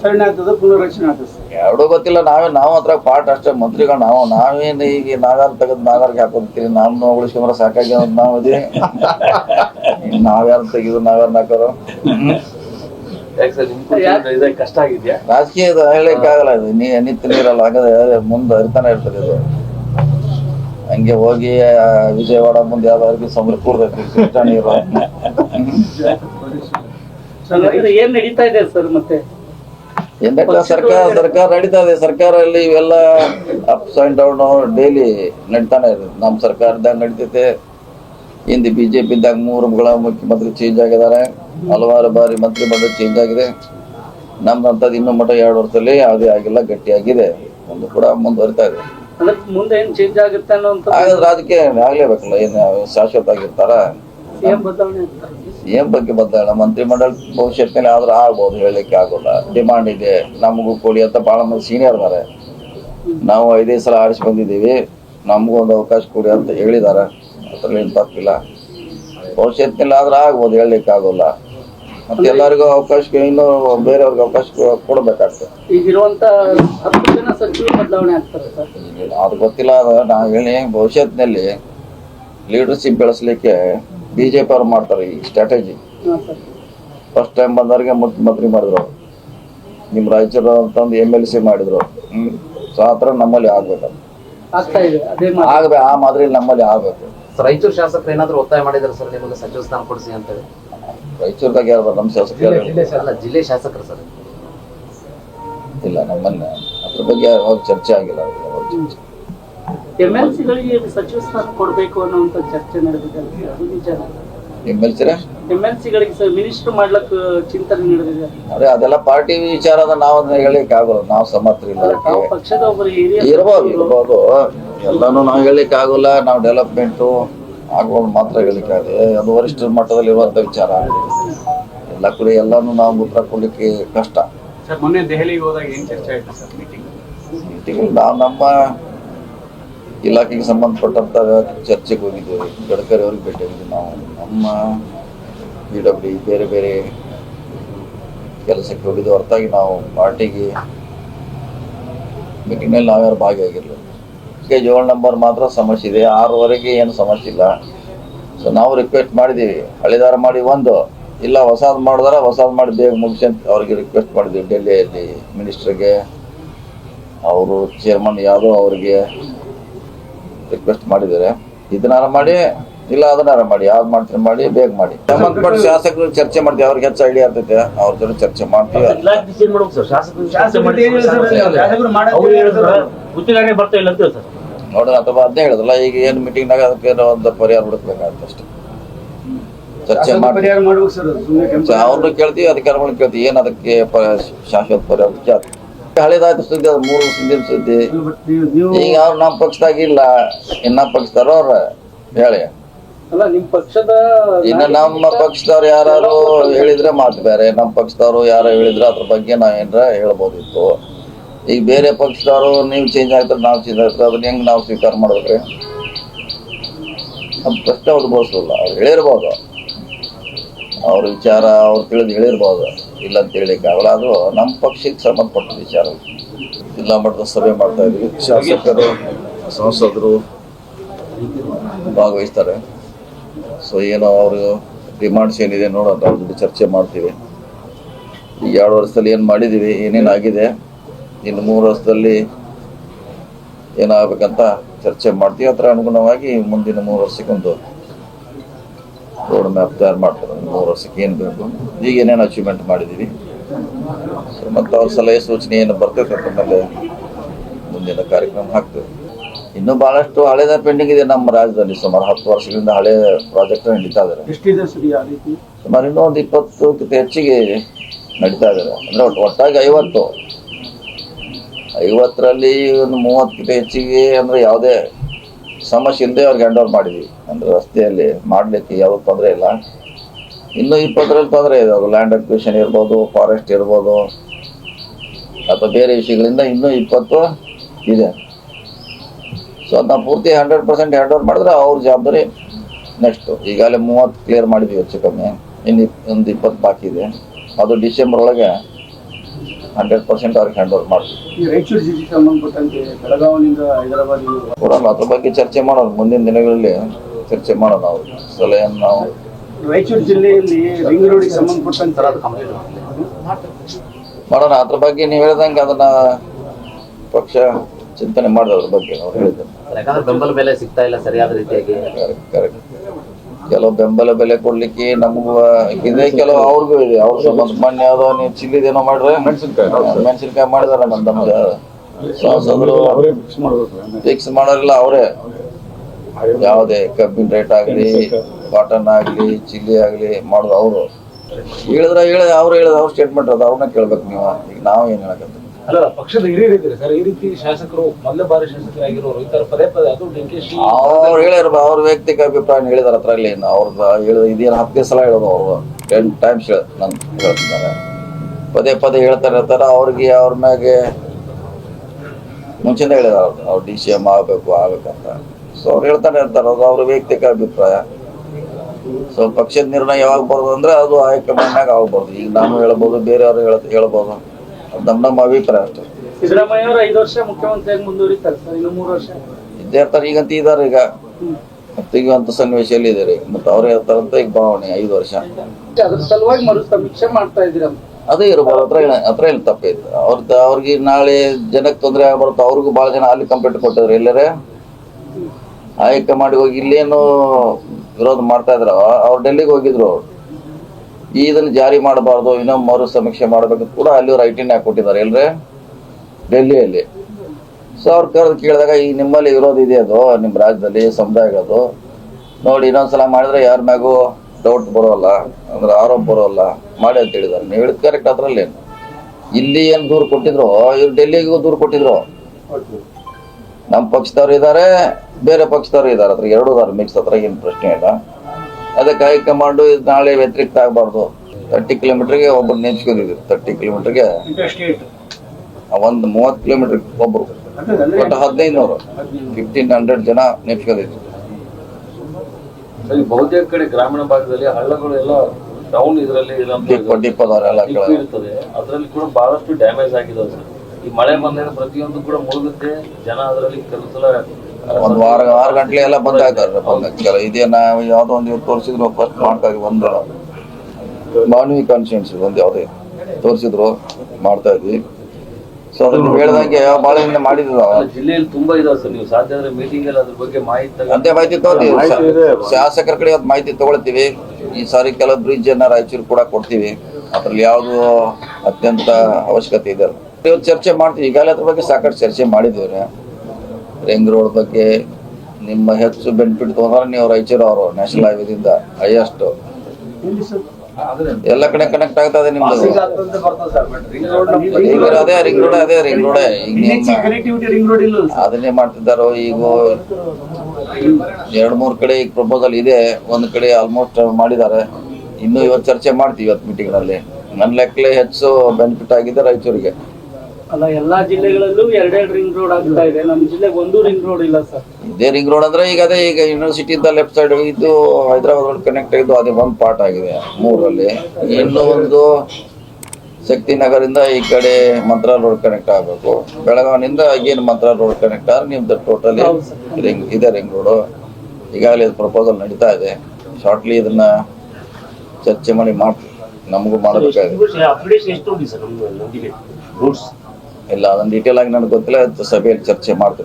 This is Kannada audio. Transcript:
ವಿಸ್ತರಣೆ ಆಗ್ತದೆ ಪುನರ್ರಚನೆ ಆಗ್ತದೆ. ಸರ್ ಎರಡೂ ಗೊತ್ತಿಲ್ಲ ನಾವೇ ನಾವು ಹತ್ರ ಪಾಠ ಅಷ್ಟೇ ಮಂತ್ರಿಗಳು ನಾವು ನಾವೇನು ಈಗ ನಾಗಾರ್ ತೆಗೆದು ನಾಗಾರ್ಗೆ ಹಾಕೋತೀರಿ ನಮ್ಮ ಉಳಿಸ್ಕೊಂಡ್ರೆ ಸಾಕಾಗಿ ನಾವು ಇದೀವಿ. ನಾವ್ಯಾರು ತೆಗೆದು ನಾವ್ಯಾರು ಹಾಕೋರು ರಾಜಕೀಯದ ಹೇಳಕ್ ಆಗಲ್ಲ ಕಷ್ಟ ಆಗಿದ್ಯಾ? ರಾಜಕೀಯದ ಹೇಳಕ್ಕಾಗಲ್ಲ ಇದು ನೀ ನಿತ್ಯ ನೀರಲ್ಲ ಹಾಗಾದ್ರೆ ಮುಂದೆ ಹರಿತಾನೆ ಇರ್ತದೆ ಇದು. ಹಂಗೆ ಹೋಗಿ ವಿಜಯವಾಡ ಮುಂದೆ ಯಾವ್ದಾದ್ರು ಸಮುದ್ರ ಕೂರ್ದೈತಿ ಕೃಷ್ಣ ನೀರು. ಏನ್ ನಡೀತಾ ಇದೆ ಸರ್ ಮತ್ತೆ? ಎಂದಕ್ಕ ಸರ್ಕಾರ ಸರ್ಕಾರ ನಡೀತಾ ಇದೆ. ಸರ್ಕಾರದಲ್ಲಿ ಇವೆಲ್ಲ ಅಪ್ಸ್ ಅಂಡ್ ಡೌನ್ ಡೈಲಿ ನಡೀತಾನೆ ಇದೆ. ನಮ್ಮ ಸರ್ಕಾರದಾಗ ನಡೀತೈತೆ. ಹಿಂದೆ ಬಿಜೆಪಿ ಇದ್ದಾಗ ಮೂರು ಮುಖ್ಯಮಂತ್ರಿ ಚೇಂಜ್ ಆಗಿದ್ದಾರೆ. ಹಲವಾರು ಬಾರಿ ಮಂತ್ರಿ ಮಂಡಳಿ ಚೇಂಜ್ ಆಗಿದೆ. ನಮ್ದಂತದ್ದು ಇನ್ನೂ ಮಟ್ಟ ಎರಡು ವರ್ಷದಲ್ಲಿ ಯಾವುದೇ ಆಗಿಲ್ಲ ಗಟ್ಟಿಯಾಗಿದೆ. ಒಂದು ಕೂಡ ಮುಂದುವರಿತಾ ಇದೆ. ಮುಂದೆ ಏನ್ ಚೇಂಜ್ ಆಗುತ್ತೆ ರಾಜಕೀಯ ಆಗ್ಲೇಬೇಕಲ್ಲ ಏನು ಶಾಶ್ವತ ಆಗಿರ್ತಾರ ಏನ್ ಬಗ್ಗೆ ಬದಲಾವಣೆ ಮಂತ್ರಿಮಂಡಲ ಭವಿಷ್ಯತ್ನಲ್ಲಿ ಆದ್ರೂ ಆಗ್ಬೋದು ಹೇಳಲಿಕ್ಕೆ ಆಗೋಲ್ಲ. ಡಿಮಾಂಡ್ ಇದೆ ನಮಗೂ ಕೊಡಿ ಅಂತ ಬಹಳ ಮಂದಿ ಸೀನಿಯರ್ ಇದಾರೆ. ನಾವು ಐದೇ ಸಲ ಆರಿಸಿ ಬಂದಿದ್ದೀವಿ ನಮಗೂ ಒಂದು ಅವಕಾಶ ಕೊಡಿ ಅಂತ ಹೇಳಿದ್ದಾರೆ. ಅದ್ರಲ್ಲಿ ಏನು ತಪ್ಪಿಲ್ಲ. ಭವಿಷ್ಯತ್ನಲ್ಲಿ ಆದ್ರೆ ಆಗ್ಬೋದು ಹೇಳಲಿಕ್ಕೆ ಆಗೋಲ್ಲ. ಮತ್ತೆ ಎಲ್ಲರಿಗೂ ಅವಕಾಶ ಇನ್ನು ಬೇರೆಯವ್ರಿಗೆ ಅವಕಾಶ ಕೊಡಬೇಕಾಗ್ತದೆ ಕೊಡ್ಬೇಕಾಗ್ತದೆ. ಈಗಿರುವಂತ ಹತ್ತು ಜನ ಸಚಿವರು ಬದಲಾವಣೆ ಆಗ್ತಾರೆ ಸರ್. ಅದು ಗೊತ್ತಿಲ್ಲ ಅದು ನಾವು ಹೇಳಿ ಭವಿಷ್ಯತ್ನಲ್ಲಿ ಲೀಡರ್ಶಿಪ್ ಬೆಳೆಸಲಿಕ್ಕೆ ಬಿ ಜೆ ಪಿ ಅವ್ರು ಮಾಡ್ತಾರೆ ಈ ಸ್ಟ್ರಾಟಜಿ ಫಸ್ಟ್ ಟೈಮ್ ಬಂದವರಿಗೆ ಮುಖ್ಯಮಂತ್ರಿ ಮಾಡಿದ್ರು ನಿಮ್ಮ ರಾಯಚೂರು ಅಂತಂದು ಎಂ ಎಲ್ ಸಿ ಮಾಡಿದ್ರು ಸೊ ಆ ಥರ ನಮ್ಮಲ್ಲಿ ಆಗ್ಬೇಕು ಆಗಬೇಕು ಅದೇ ಮಾತು. ಆಗ್ಬೇಕು ಆ ಮಾದರಿ ನಮ್ಮಲ್ಲಿ ಆಗ್ಬೇಕು. ರಾಯಚೂರು ಶಾಸಕರು ಏನಾದರೂ ಒತ್ತಾಯ ಮಾಡಿದ್ರು ಸರ್ ನಿಮಗೆ ಸಚಿವ ಸ್ಥಾನ ಕೊಡಿಸಿ ಅಂತೇಳಿ ರಾಯಚೂರ್ದಾಗ ಯಾರು ನಮ್ಮ ಶಾಸಕರು ಅಲ್ಲ ಜಿಲ್ಲೆ ಶಾಸಕರು ಸರ್. ಇಲ್ಲ ನಮ್ಮಲ್ಲಿ ಅದ್ರ ಬಗ್ಗೆ ಯಾವಾಗ ಚರ್ಚೆ ಆಗಿಲ್ಲ ಚರ್ಚೆ. ಎಂ ಎಲ್ ಸಿಗಳಿಗೆ ಸಚಿವ ಸ್ಥಾನ ಕೊಡಬೇಕು ಅನ್ನುವಂತ ಚರ್ಚೆ ನಡೆದಿದೆ ಅದು ಎಲ್ ಸಿರ? ಎಂ ಎಲ್ ಸಿಗಳಿಗೆ ಸರ್ ಮಿನಿಸ್ಟರ್ ಮಾಡ್ಲಕ್ ಚಿಂತನೆ ನಡೆದಿದೆ. ಅದೇ ಅದೆಲ್ಲ ಪಾರ್ಟಿ ವಿಚಾರ ಅದ ನಾವು ಅದನ್ನ ಆಗೋಲ್ಲ. ನಾವು ಸಮರ್ಥರಿಲ್ಲ ಅಲ್ಲ, ತಾವು ಪಕ್ಷದ ಒಬ್ಬರು ಹಿರಿಯ ಇರ್ಬೋದು ಇರ್ಬೋದು. ಎಲ್ಲಾನು ನಾವು ಆಗೋಲ್ಲ. ನಾವು ಡೆವಲಪ್ಮೆಂಟು ಆಗ್ಬೋದು ಮಾತ್ರ ಆಗುತ್ತೆ ಅದು ವರಿಷ್ಠ ಮಟ್ಟದಲ್ಲಿ ಇರುವಂತ ವಿಚಾರ. ಎಲ್ಲ ಕೂಡ ಎಲ್ಲಾನು ನಾವು ಉತ್ತರ ಕೊಡ್ಲಿಕ್ಕೆ ಕಷ್ಟ. ಸರ್ ಮೊನ್ನೆ ದೆಹಲಿಗೆ ಹೋದಾಗ ಏನ್ ಚರ್ಚೆ ಆಯ್ತು ಸರ್ ಮೀಟಿಂಗ್ ಮೀಟಿಂಗ್ ನಾವು ನಮ್ಮ ಇಲಾಖೆಗೆ ಸಂಬಂಧಪಟ್ಟಂತ ಚರ್ಚೆಗೆ ಹೋಗಿದ್ದೇವೆ. ಗಡ್ಕರಿ ಅವ್ರಿಗೆ ಭೇಟಿ ಆಗಿದ್ದೀವಿ ನಾವು. ನಮ್ಮ ಪಿ ಡಬ್ಲ್ಯೂ ಬೇರೆ ಬೇರೆ ಕೆಲಸಕ್ಕೆ ಹೋಗಿದ್ದು. ಹೊರತಾಗಿ ನಾವು ಪಾರ್ಟಿಗೆ ಮೀಟಿಂಗ್ನಲ್ಲಿ ನಾವ್ಯಾರು ಭಾಗಿಯಾಗಿರಲಿಲ್ಲ. ಜಿ ಏಳು ನಂಬರ್ ಮಾತ್ರ ಸಮಸ್ಯೆ ಇದೆ. ಆರೂವರೆಗೆ ಏನು ಸಮಸ್ಯೆ ಇಲ್ಲ. ಸೊ ನಾವು ರಿಕ್ವೆಸ್ಟ್ ಮಾಡಿದ್ದೀವಿ. ಹಳೆದಾರ ಮಾಡಿ ಒಂದು. ಇಲ್ಲ, ಹೊಸದು ಮಾಡಿದ್ರೆ, ಹೊಸದು ಮಾಡಿ ಬೇಗ ಮುಗಿಸಿ ಅಂತ ಅವ್ರಿಗೆ ರಿಕ್ವೆಸ್ಟ್ ಮಾಡಿದ್ವಿ ಡೆಲ್ಲಿಯಲ್ಲಿ ಮಿನಿಸ್ಟ್ರಿಗೆ ಅವರು ಚೇರ್ಮನ್ ಯಾವುದೋ ಅವರಿಗೆ. ರಿಕ್ವೆಸ್ಟ್ ಮಾಡಿದ್ದಾರೆ. ಇದನ್ನಾರ ಮಾಡಿ ಇಲ್ಲ ಅದನ್ನಾರ ಮಾಡಿ ಯಾವ್ದು ಮಾಡ್ತೀರಿ ಮಾಡಿ ಬೇಗ ಮಾಡಿ. ಸಂಬಂಧಪಟ್ಟ ಶಾಸಕರು ಚರ್ಚೆ ಮಾಡ್ತೀವಿ ಅವ್ರಿಗೆ ಹೆಚ್ಚು ಐಡಿಯಾ ಇರ್ತೈತೆ ಅವ್ರ ಜೊತೆ ಚರ್ಚೆ ಮಾಡ್ತೀವಿ? ಬರ್ತಾ ಇಲ್ಲ ಅಂತ ಸರ್. ನೋಡೋಣ ಅಥವಾ ಅದೇ ಹೇಳಿದ್ರಲ್ಲ ಈಗ ಏನು ಮೀಟಿಂಗ್ನಾಗ ಅದಕ್ಕೆ ಏನೋ ಒಂದು ಪರಿಹಾರ ಹುಡುಕ್ಬೇಕಾಗುತ್ತೆ ಅಷ್ಟೇ. ಚರ್ಚೆ ಮಾಡಿ ಅವ್ರನ್ನ ಕೇಳ್ತೀವಿ ಅಧಿಕಾರಿಗಳನ್ನ ಕೇಳ್ತೀವಿ ಏನು ಅದಕ್ಕೆ ಶಾಶ್ವತ ಪರಿಹಾರ ವಿಚಾರ ಹಳೇದಾಯ್ತು ಸುದ್ದಿ ಅದು ಮೂರು ಹಿಂದಿನ ಸುದ್ದಿ. ಈಗ ಅವ್ರು ನಮ್ಮ ಪಕ್ಷದಾಗ ಇಲ್ಲ. ಇನ್ನ ಪಕ್ಷದವ್ರ ಅವ್ರ ಹೇಳಿ. ಅಲ್ಲ ನಿಮ್ ಪಕ್ಷದ ಇನ್ನು ನಮ್ಮ ಪಕ್ಷದವ್ರು ಯಾರು ಹೇಳಿದ್ರೆ ಮಾತು ಬೇರೆ. ನಮ್ಮ ಪಕ್ಷದವ್ರು ಯಾರು ಹೇಳಿದ್ರೆ ಅದ್ರ ಬಗ್ಗೆ ನಾವ್ ಏನಾರ ಹೇಳ್ಬೋದಿತ್ತು. ಈಗ ಬೇರೆ ಪಕ್ಷದವರು ನೀವು ಚೇಂಜ್ ಆಗ್ತಾರೆ ನಾವು ಚೇಂಜ್ ಆಗ್ತಾರೆ ಅದನ್ನ ಹೆಂಗ್ ನಾವು ಸ್ವೀಕಾರ ಮಾಡ್ಬೇಕ್ರಿ? ನಮ್ಮ ಪ್ರಶ್ನೆ ಉದ್ಭವಿಸಲ್ಲ ಅವ್ರು ಹೇಳಿರ್ಬೋದು. ಅವ್ರ ವಿಚಾರ ಅವ್ರು ತಿಳಿದು ಹೇಳಿರ್ಬೋದು. ಇಲ್ಲ ಅಂತ ಹೇಳಿಕ್ಕೆ ಆಗಲ್ಲ ಆದ್ರೂ ನಮ್ಮ ಪಕ್ಷಕ್ಕೆ ಸಂಬಂಧಪಟ್ಟ ವಿಚಾರ. ಜಿಲ್ಲಾ ಮಟ್ಟದ ಸಭೆ ಮಾಡ್ತಾ ಇದ್ವಿ. ಶಾಸಕರು, ಸಂಸದರು ಭಾಗವಹಿಸ್ತಾರೆ. ಸೊ ಏನೋ ಅವರು ಡಿಮಾಂಡ್ಸ್ ಏನಿದೆ ನೋಡೋಣ ಅವ್ರ ಜೊತೆ ಚರ್ಚೆ ಮಾಡ್ತೀವಿ. ಈಗ ಎರಡು ವರ್ಷದಲ್ಲಿ ಏನು ಮಾಡಿದ್ದೀವಿ ಏನೇನಾಗಿದೆ ಇನ್ನು ಮೂರು ವರ್ಷದಲ್ಲಿ ಏನಾಗಬೇಕಂತ ಚರ್ಚೆ ಮಾಡ್ತೀವಿ. ಅದರ ಅನುಗುಣವಾಗಿ ಮುಂದಿನ ಮೂರು ವರ್ಷಕ್ಕೊಂದು ರೋಡ್ ಮ್ಯಾಪ್ ತಯಾರು ಮಾಡ್ತಾರೆ. ಮೂರು ವರ್ಷಕ್ಕೆ ಏನು ಬೇಕು? ಈಗ ಏನೇನು ಅಚೀವ್ಮೆಂಟ್ ಮಾಡಿದ್ದೀವಿ ಸೊ ಮತ್ತು ಅವ್ರ ಸಲಹೆ ಸೂಚನೆ ಏನು ಬರ್ತೈತೆ ಅದ್ರ ಮೇಲೆ ಮುಂದಿನ ಕಾರ್ಯಕ್ರಮ ಹಾಕ್ತೇವೆ. ಇನ್ನೂ ಭಾಳಷ್ಟು ಹಳೆದ ಪೆಂಡಿಂಗ್ ಇದೆ ನಮ್ಮ ರಾಜ್ಯದಲ್ಲಿ. ಸುಮಾರು ಹತ್ತು ವರ್ಷಗಳಿಂದ ಹಳೆ ಪ್ರಾಜೆಕ್ಟ್ ನಡೀತಾ ಇದ್ದಾರೆ ಸುಮಾರು ಇನ್ನೂ ಒಂದು ಇಪ್ಪತ್ತಕ್ಕಿಂತ ಹೆಚ್ಚಿಗೆ ನಡೀತಾ ಇದ್ದಾರೆ ಅಂದರೆ ಒಟ್ಟು ಒಟ್ಟಾಗಿ ಐವತ್ತು. ಐವತ್ತರಲ್ಲಿ ಒಂದು ಮೂವತ್ತಕ್ಕಿಂತ ಹೆಚ್ಚಿಗೆ ಅಂದರೆ ಯಾವುದೇ ಸಮಸ್ಯೆ ಇಲ್ಲದೆ ಅವ್ರಿಗೆ ಹ್ಯಾಂಡ್ ಓವರ್ ಮಾಡಿದ್ವಿ. ಅಂದರೆ ರಸ್ತೆಯಲ್ಲಿ ಮಾಡಲಿಕ್ಕೆ ಯಾವ ತೊಂದರೆ ಇಲ್ಲ. ಇನ್ನೂ ಇಪ್ಪತ್ತರಲ್ಲಿ ತೊಂದರೆ ಇದೆ. ಅದು ಲ್ಯಾಂಡ್ ಅಕ್ವಿಷನ್ ಇರ್ಬೋದು ಫಾರೆಸ್ಟ್ ಇರ್ಬೋದು, ಅಥವಾ ಬೇರೆ ವಿಷಯಗಳಿಂದ ಇನ್ನೂ ಇಪ್ಪತ್ತು ಇದೆ. ಸೊ ಅದನ್ನ ಪೂರ್ತಿ ಹಂಡ್ರೆಡ್ ಪರ್ಸೆಂಟ್ ಹ್ಯಾಂಡ್ ಓವರ್ ಮಾಡಿದ್ರೆ ಅವ್ರ ಜವಾಬ್ದಾರಿ ನೆಕ್ಸ್ಟು ಈಗಾಗಲೇ ಮೂವತ್ತು ಕ್ಲಿಯರ್ ಮಾಡಿದ್ವಿ ಹೆಚ್ಚು ಕಮ್ಮಿ. ಇನ್ನು ಒಂದು ಇಪ್ಪತ್ತು ಬಾಕಿ ಇದೆ. ಅದು ಡಿಸೆಂಬರ್ ಒಳಗೆ ಹಂಡ್ರೆಡ್ ಪರ್ಸೆಂಟ್ ಅವ್ರಿಗೆ ಹ್ಯಾಂಡ್ ಓವರ್ ಮಾಡ್ತೀವಿ. ಈ ರಾಯಚೂರು ಜಿಲ್ಲೆಗೆ ಸಂಬಂಧಪಟ್ಟಂತೆ ಬೆಳಗಾವಿನಿಂದ ಹೈದರಾಬಾದ್ ಕೊಡೋಣ ಅದ್ರ ಬಗ್ಗೆ ಚರ್ಚೆ ಮಾಡೋಣ ಮುಂದಿನ ದಿನಗಳಲ್ಲಿ ಚರ್ಚೆ ಮಾಡೋಣ ನಾವು. ಸಲಹೆಯನ್ನು ನಾವು ರಾಯಚೂರು ಜಿಲ್ಲೆಯಲ್ಲಿ ರಿಂಗ್ ರೋಡಿಗೆ ಸಂಬಂಧಪಟ್ಟಂತೆ ಅದು ಕಂಪ್ಲೀಟ್ ಮಾಡೋಣ ಅದ್ರ ಬಗ್ಗೆ ನೀವು ಹೇಳ್ದಂಗೆ ಅದನ್ನ ಪಕ್ಷ ಚಿಂತನೆ ಮಾಡಿದ್ರ ಅದ್ರ ಬಗ್ಗೆ ಅವ್ರು ಹೇಳಿದ್ರು ಯಾಕಂದ್ರೆ ಬೆಂಬಲ ಬೆಲೆ ಸಿಗ್ತಾ ಇಲ್ಲ ಸರಿಯಾದ ರೀತಿಯಾಗಿ. ಕರೆಕ್ಟ್ ಕೆಲವು ಬೆಂಬಲ ಬೆಲೆ ಕೊಡ್ಲಿಕ್ಕೆ ನಮಗೂ ಇದೆ. ಕೆಲವು ಅವ್ರಿಗೂ ಇದೆ. ಅವ್ರ ಸಂಬಂಧ ಮೊನ್ನೆ ಯಾವ್ದೋ ನೀವು ಚಿಲ್ಲಿದೇನೋ ಮಾಡ್ರೆ ಮೆಣಸಿನ್ಕಾಯಿ ಮೆಣಸಿನ್ಕಾಯಿ ಮಾಡಿದಾರ ನಮ್ಮ ಶಾಸಕರು ಫಿಕ್ಸ್ ಮಾಡೋರಿಲ್ಲ ಅವರೇ. ಯಾವುದೇ ಕಬ್ಬಿನ ರೇಟ್ ಆಗಲಿ ಕಾಟನ್ ಆಗಲಿ ಚಿಲ್ಲಿ ಆಗಲಿ ಮಾಡೋದು ಅವರು. ಹೇಳಿದ್ರೆ ಹೇಳ ಅವ್ರು ಹೇಳಿದ ಅವ್ರ ಸ್ಟೇಟ್ಮೆಂಟ್ ಅದ ಅವ್ರನ್ನ ಕೇಳ್ಬೇಕು ನೀವು. ಈಗ ನಾವು ಏನು ಹೇಳಕತ್ತೀವಿ ಅಲ್ಲ, ಪಕ್ಷದ ಹಿರಿಯರು ಸರ್. ಈ ರೀತಿ ಶಾಸಕರು ಮೊದಲ ಬಾರಿ ಶಾಸಕರಾಗಿರೋರು ಈ ಪದೇ ಪದೇ ಅದು ಅವ್ರು ಹೇಳಿರ ಅವ್ರ ವೈಯಕ್ತಿಕ ಅಭಿಪ್ರಾಯ ಹೇಳಿದಾರೆ ಅದ್ರಲ್ಲಿ ಅವ್ರದ್ದು ಹೇಳಿದ ಇದೇನು ಹತ್ತೇ ಸಲ ಹೇಳೋದು ಅವರು. ಟೆನ್ ಟೈಮ್ಸ್ ನನ್ ಹೇಳ್ತಿದ್ದಾರೆ. ಪದೇ ಪದೇ ಹೇಳ್ತಾರೆ ಇರ್ತಾರೆ. ಅವ್ರಿಗೆ ಅವ್ರ ಮ್ಯಾಗೆ ಮುಂಚೆನೇ ಹೇಳಿದಾರೆ ಅವ್ರು. ಅವ್ರು ಡಿ ಸಿ ಎಂ ಆಗಬೇಕು, ಆಗ್ಬೇಕಂತ. ಸೊ ಅವ್ರು ಹೇಳ್ತಾನೆ ಇರ್ತಾರೆ. ಅದು ಅವ್ರ ವೈಯಕ್ತಿಕ ಅಭಿಪ್ರಾಯ. ಸೊ ಪಕ್ಷದ ನಿರ್ಣಯ ಯಾವಾಗ ಬರೋದು ಅಂದ್ರೆ ಅದು ಹೈಕಮಾಂಡ್ನಾಗ ಆಗ್ಬಾರ್ದು. ಈಗ ನಾನು ಹೇಳ್ಬೋದು, ಬೇರೆಯವರು ಹೇಳ್ತಾ ಹೇಳ್ಬೋದು. ನಮ್ಮ ನಮ್ಮ ಅಭಿಪ್ರಾಯ ಅಷ್ಟೇ. ಸಿದ್ದರಾಮಯ್ಯ ಅವರು ಐದು ವರ್ಷ ಮುಖ್ಯಮಂತ್ರಿಯಾಗಿ ಮುಂದುವರಿತಾರೆ ಸರ್ ಇನ್ನು ಮೂರು ವರ್ಷ. ಇದ್ದೇ ಇರ್ತಾರೆ ಈಗಂತ ಇದಾರೆ ಈಗ. ತೆಗೆಯುವಂತ ಸನ್ನಿವೇಶದಲ್ಲಿ ಇದ್ದಾರೆ. ಮತ್ತೆ ಅವ್ರು ಹೇಳ್ತಾರಂತ ಈಗ ಭಾವನೆ ಐದು ವರ್ಷ. ಅದ್ರ ಸಲುವಾಗಿ ಮರು ಸಮೀಕ್ಷೆ ಮಾಡ್ತಾ ಇದ್ದೀರಾ? ಅದೇ ಇರ್ಬೋದು ಹತ್ರ ಹತ್ರ ಏನು ತಪ್ಪೈತೆ ಅವ್ರದ್ದು ಅವ್ರಿಗೆ ನಾಳೆ ಜನಕ್ಕೆ ತೊಂದರೆ ಆಗ್ಬಾರ್ದು. ಅವ್ರಿಗೂ ಭಾಳ ಜನ ಅಲ್ಲಿ ಕಂಪ್ಲೇಂಟ್ ಕೊಟ್ಟಿದ್ರು ಎಲ್ಲರೇ. ಮಾಡಿ ಹೋಗಿ ಇಲ್ಲೇನು ವಿರೋಧ ಮಾಡ್ತಾ ಇದ್ರ. ಅವ್ರು ಡೆಲ್ಲಿಗೆ ಹೋಗಿದ್ರು ಅವ್ರು. ಇದನ್ನು ಜಾರಿ ಮಾಡಬಾರ್ದು ಇನ್ನೊಮ್ಮೆ ಮರು ಸಮೀಕ್ಷೆ ಮಾಡಬೇಕು ಕೂಡ ಅಲ್ಲಿ ರೈಟಿಂಗ್ ಕೊಟ್ಟಿದ್ದಾರೆ, ಎಲ್ರೇ? ಡೆಲ್ಲಿಯಲ್ಲಿ. ಸೊ ಅವ್ರು ಕರೆದು ಕೇಳಿದಾಗ, ಈ ನಿಮ್ಮಲ್ಲಿ ಇರೋದು ಇದೆ ಅದು ನಿಮ್ಮ ರಾಜ್ಯದಲ್ಲಿ ಸಮುದಾಯಗಳದು ನೋಡಿ, ಇನ್ನೊಂದ್ಸಲ ಮಾಡಿದ್ರೆ ಯಾರ ಮ್ಯಾಗೂ ಡೌಟ್ ಬರೋಲ್ಲ, ಅಂದ್ರೆ ಆರೋಪ ಬರೋಲ್ಲ, ಮಾಡಿ ಅಂತ ಹೇಳಿದ್ದಾರೆ. ನೀವು ಹೇಳಿದ ಕರೆಕ್ಟ್ ಅದರಲ್ಲಿ. ಇಲ್ಲಿ ಏನು ದೂರು ಕೊಟ್ಟಿದ್ರು, ಇವ್ರು ಡೆಲ್ಲಿಗೂ ದೂರು ಕೊಟ್ಟಿದ್ರು. ನಮ್ಮ ಪಕ್ಷದವ್ರು ಇದ್ದಾರೆ ಬೇರೆ ಪಕ್ಷದವ್ರು ಇದ್ದಾರೆ ಅದ್ರ ಎರಡೂ ಮಿಕ್ಸ್ ಹತ್ರ ಏನು ಪ್ರಶ್ನೆ ಇಲ್ಲ. ಅದಕ್ಕೆ ಹೈಕಮಾಂಡು ಇದು ನಾಳೆ ವ್ಯತಿರಿಕ್ತ ಆಗಬಾರ್ದು. ತರ್ಟಿ ಕಿಲೋಮೀಟರ್ಗೆ ಒಬ್ಬರು ನೇಮಿಸ್ಕೊಂಡಿದ್ರು ತರ್ಟಿ ಕಿಲೋಮೀಟರ್ಗೆ ಇಂಟರ್ಸ್ಟೇಟ್ ಒಂದು ಮೂವತ್ತು ಕಿಲೋಮೀಟರ್ ಒಬ್ಬರು ಒಟ್ಟು ಹದಿನೈದು ನೂರು ಫಿಫ್ಟೀನ್ ಹಂಡ್ರೆಡ್ ಜನ ನೇಮಿಸ್ಕೊಂಡಿದ್ರು ಬಹುತೇಕ ಕಡೆ ಗ್ರಾಮೀಣ ಭಾಗದಲ್ಲಿ ಹಳ್ಳಗಳು ಎಲ್ಲ ಡೌನ್ ಇದರಲ್ಲಿ ಅದರಲ್ಲಿ ಕೂಡ ಬಹಳಷ್ಟು ಡ್ಯಾಮೇಜ್ ಆಗಿದೆ ಸರ್. ಈ ಮಳೆ ಬಂದ ಪ್ರತಿಯೊಂದು ಕೂಡ ಮುಳುಗುತ್ತೆ. ಜನ ಅದರಲ್ಲಿ ಕೆಲಸ ಆ, ಒಂದ್ ವಾರ ಆರು ಗಂಟೆ ಎಲ್ಲ ಬಂದ್ ಆಗ್ತಾರೆ ಬಂದ ಕೆಲ ಇದೇ ನಾವು ಯಾವ್ದೋ ಒಂದು ಇವ್ರು ತೋರಿಸಿದ್ರು ಫಸ್ಟ್ ಮಾಡ್ತಾ ಒಂದು. ಮಾನವಿ ಕಾನ್ಸ್ಟಿಟ್ಯೂನ್ಸಿ ಒಂದು ಯಾವ್ದೇ ತೋರಿಸಿದ್ರು ಮಾಡ್ತಾ ಇದ್ವಿ. ಸೊ ಅದನ್ನ ಹೇಳ್ದಂಗೆ ಭಾಳ ಹಿಂದೆ ಮಾಡಿದ್ರು ಜಿಲ್ಲೆಯಲ್ಲಿ ತುಂಬಾ ಇದಾವೆ ಸರ್ ನೀವು. ಸಾಧ್ಯ ಆದ್ರೆ ಮೀಟಿಂಗ್ ಅಲ್ಲಿ ಅದ್ರ ಬಗ್ಗೆ ಮಾಹಿತಿ ಅಂತೇ ಅಂತೆ ಮಾಹಿತಿ ತಗೋತೀವಿ ಶಾಸಕರ ಕಡೆ ಇವತ್ತು ಮಾಹಿತಿ ತಗೊಳ್ತೀವಿ. ಈ ಸಾರಿ ಕೆಲವು ಬ್ರಿಡ್ಜ್ ಅನ್ನ ರಾಯಚೂರು ಕೂಡ ಕೊಡ್ತೀವಿ. ಅದ್ರಲ್ಲಿ ಯಾವುದು ಅತ್ಯಂತ ಅವಶ್ಯಕತೆ ಇದೆ. ಇವತ್ತು ಚರ್ಚೆ ಮಾಡ್ತೀವಿ. ಈಗಾಗಲೇ ಅದ್ರ ಬಗ್ಗೆ ಸಾಕಷ್ಟು ಚರ್ಚೆ ಮಾಡಿದ್ದೀವಿ. ರಿಂಗ್ ರೋಡ್ ಬಗ್ಗೆ ನಿಮ್ಮ ಹೆಚ್ಚು ಬೆನಿಫಿಟ್ ತಗೊಂಡ್ರೆ ನೀವು ರಾಯಚೂರು ಅವರು ನ್ಯಾಷನಲ್ ಹೈವೇದಿಂದ ಹೈಯೆಸ್ಟ್ ಎಲ್ಲ ಕಡೆ ಕನೆಕ್ಟ್ ಆಗ್ತದೆ ಇದೆ ನಿಮ್ದು. ಬರ್ತದೆ ಸರ್ ರಿಂಗ್ ರೋಡ್ ಈಗ ಅದೇ ರಿಂಗ್ ರೋಡ್ ಅದೇ ರಿಂಗ್ ರೋಡ್ ಈಗ ಅದನ್ನೇ ಮಾಡ್ತಿದ್ದಾರೋ ಈಗ ಎರಡ್ ಮೂರ್ ಕಡೆ ಈಗ ಪ್ರಪೋಸಲ್ ಇದೆ ಒಂದ್ ಕಡೆ ಆಲ್ಮೋಸ್ಟ್ ಮಾಡಿದ್ದಾರೆ. ಇನ್ನು ಇವತ್ತು ಚರ್ಚೆ ಮಾಡ್ತೀವಿ ಇವತ್ತು ಮೀಟಿಂಗ್ನಲ್ಲಿ. ನನ್ನ ಲೆಕ್ಕಲೆ ಹೆಚ್ಚು ಬೆನಿಫಿಟ್ ಆಗಿದೆ ರಾಯಚೂರಿಗೆ. ಅಲ್ಲ ಎಲ್ಲಾ ಜಿಲ್ಲೆಗಳಲ್ಲೂ ಎರಡೆರಡು ರಿಂಗ್ ರೋಡ್ ಆಗ್ತಾ ಇದೆ. ನಮ್ಮ ಜಿಲ್ಲೆಗೆ ಒಂದು ರಿಂಗ್ ರೋಡ್ ಇಲ್ಲ ಸರ್. ಇದೇ ರಿಂಗ್ ರೋಡ್ ಅಂದ್ರೆ ಈಗ ಅದೇ ಈಗ ಯೂನಿವರ್ಸಿಟಿಯಿಂದ ಲೆಫ್ಟ್ ಸೈಡ್ ಇದು ಹೈದರಾಬಾದ್ ರೋಡ್ ಕನೆಕ್ಟ್ ಆಗಿದ್ದು ಅದೇ ಒಂದು ಪಾರ್ಟ್ ಆಗಿದೆ ಮೂರಲ್ಲಿ ಇನ್ನು ಒಂದು ಶಕ್ತಿನಗರಿಂದ ಈ ಕಡೆ ಮಂತ್ರಾ ರೋಡ್ ಕನೆಕ್ಟ್ ಆಗಬೇಕು. ಬೆಳಗಾವಿನಿಂದ ಏನು ಮಂತ್ರಾ ರೋಡ್ ಕನೆಕ್ಟ್ ಆದ್ರೆ ನಿಮ್ದು ಟೋಟಲಿ ರಿಂಗ್ ಇದೆ ರಿಂಗ್ ರೋಡು ಈಗಾಗಲೇ ಪ್ರಪೋಸಲ್ ನಡೀತಾ ಇದೆ. ಶಾರ್ಟ್ಲಿ ಇದನ್ನ ಚರ್ಚೆ ಮಾಡಿ ಮಾಡ್ತೀವಿ ನಮಗೂ ಮಾಡಬೇಕಾಗಿದೆ. ಇಲ್ಲ ಅದನ್ನ ಡೀಟೇಲ್ ಆಗಿ ನನಗೆ ಗೊತ್ತಿಲ್ಲ ಸಭೆಯಲ್ಲಿ ಚರ್ಚೆ ಮಾಡ್ತೀವಿ.